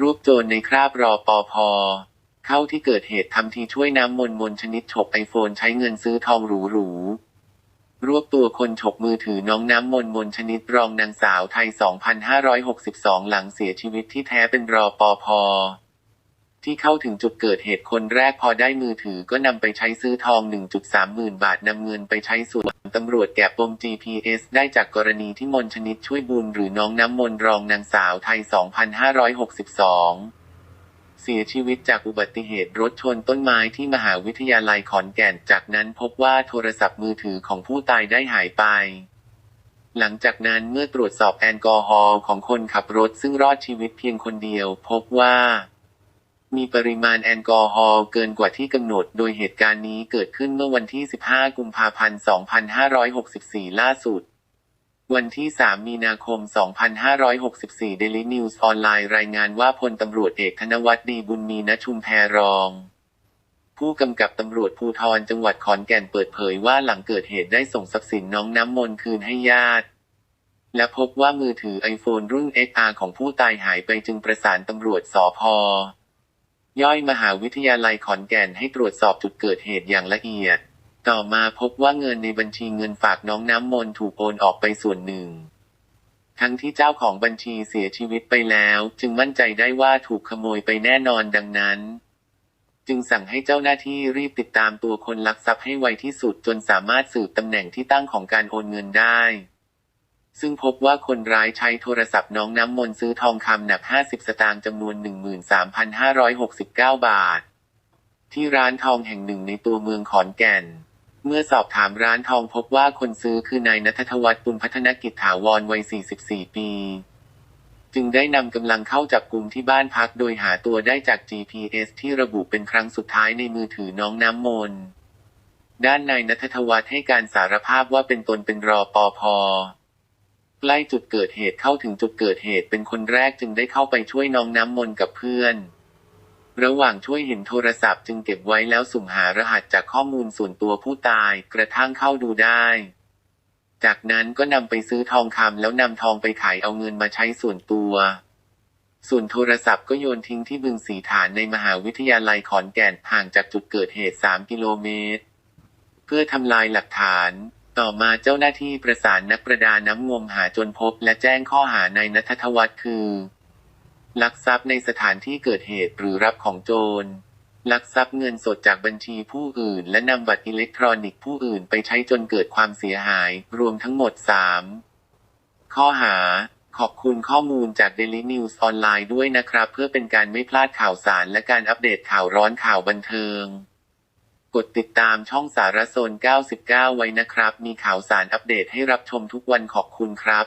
รูปโจรในคราบรอปอพอ เข้าที่เกิดเหตุทำทีช่วยน้ำมนต์มนชนิดฉกไอโฟนใช้เงินซื้อทองหรูหรูๆรวบตัวคนฉกมือถือน้องน้ำมนต์มนชนิดรองนางสาวไทย 2562 หลังเสียชีวิตที่แท้เป็นรอปอพอ ที่เข้าถึงจุดเกิดเหตุคนแรกพอได้มือถือก็นำไปใช้ซื้อทอง 1.3หมื่นบาทนำเงินไปใช้ส่วนตำรวจแกะปม GPS ได้จากกรณีที่มนชนิดช่วยบุญหรือน้องน้ำมนต์รองนางสาวไทย 2562เสียชีวิตจากอุบัติเหตุรถชนต้นไม้ที่มหาวิทยาลัยขอนแก่น จากนั้นพบว่าโทรศัพท์มือถือของผู้ตายได้หายไป หลังจากนั้นเมื่อตรวจสอบแอลกอฮอล์ของคนขับรถซึ่งรอดชีวิตเพียงคนเดียว พบว่า มีปริมาณแอลกอฮอล์เกินกว่าที่กำหนด โดยเหตุการณ์นี้เกิดขึ้นเมื่อวันที่ 15 กุมภาพันธ์ 2564 ล่าสุด วันที่ 3 มีนาคม 2564 Daily News ออนไลน์รายงานว่าพลตำรวจเอกธนวัฒน์ดีบุญมีณชุมแพรองผู้กำกับตำรวจภูธรจังหวัดขอนแก่นเปิดเผยว่าหลังเกิดเหตุได้ส่งทรัพย์สินน้องน้ำมนต์คืนให้ญาติ และพบว่ามือถือ iPhone รุ่น XR ของผู้ตายหายไปจึงประสานตำรวจสพ ย่อยมหาวิทยาลัยขอนแก่นให้ตรวจสอบจุดเกิดเหตุอย่างละเอียด ต่อมาพบว่าเงินในบัญชีเงินฝากน้องน้ำมนถูกโอนออกไปส่วนหนึ่ง ทั้งที่เจ้าของบัญชีเสียชีวิตไปแล้ว จึงมั่นใจได้ว่าถูกขโมยไปแน่นอนดังนั้น จึงสั่งให้เจ้าหน้าที่รีบติดตามตัวคนลักทรัพย์ให้ไวที่สุดจนสามารถสืบตำแหน่งที่ตั้งของการโอนเงินได้ ซึ่งพบว่าคนร้ายใช้โทรศัพท์น้องน้ำมนต์ซื้อทองคำหนัก 50 สตางค์จำนวน 13,569 บาท ที่ร้านทองแห่งหนึ่งในตัวเมืองขอนแก่น เมื่อสอบถามร้านทองพบว่าคนซื้อคือนายนัทธวัฒน์ปุณพัฒนกิจถาวรวัย 44 ปี จึงได้นำกำลังเข้าจับกลุ่มที่บ้านพักโดยหาตัวได้จาก GPS ที่ระบุเป็นครั้งสุดท้ายในมือถือน้องน้ำมนต์ด้านนายนัทธวัฒน์ให้การสารภาพว่าเป็นตนเป็นรอปอพอ ใกล้จุดเกิดเหตุเข้าถึงจุดเกิดเหตุเป็นคนแรกจึงได้เข้าไปช่วยน้องน้ำมนต์กับเพื่อน ระหว่างช่วยเห็นโทรศัพท์จึงเก็บไว้แล้วสุ่มหารหัสจากข้อมูลส่วนตัวผู้ตายกระทั่งเข้าดูได้ จากนั้นก็นำไปซื้อทองคำแล้วนำทองไปขายเอาเงินมาใช้ส่วนตัว ส่วนโทรศัพท์ก็โยนทิ้งที่บึงสีฐานในมหาวิทยาลัยขอนแก่นห่างจากจุดเกิดเหตุ 3 กิโลเมตร เพื่อทำลายหลักฐาน ต่อมาเจ้าหน้าที่ประสานนักประดาน้ำงมหาจนพบ และแจ้งข้อหาในนัทธวัฒน์คือลักทรัพย์ในสถานที่เกิดเหตุหรือรับของโจรลักทรัพย์เงินสดจากบัญชีผู้อื่น และนำบัตรอิเล็กทรอนิกส์ผู้อื่นไปใช้จนเกิดความเสียหาย รวมทั้งหมด 3 ข้อหา ขอบคุณข้อมูลจาก Daily News ออนไลน์ด้วยนะครับ เพื่อเป็นการไม่พลาดข่าวสารและการอัปเดตข่าวร้อนข่าวบันเทิง กดติดตามช่องสารโซน 99 ไว้นะครับ มีข่าวสารอัปเดตให้รับชมทุกวันขอบคุณครับ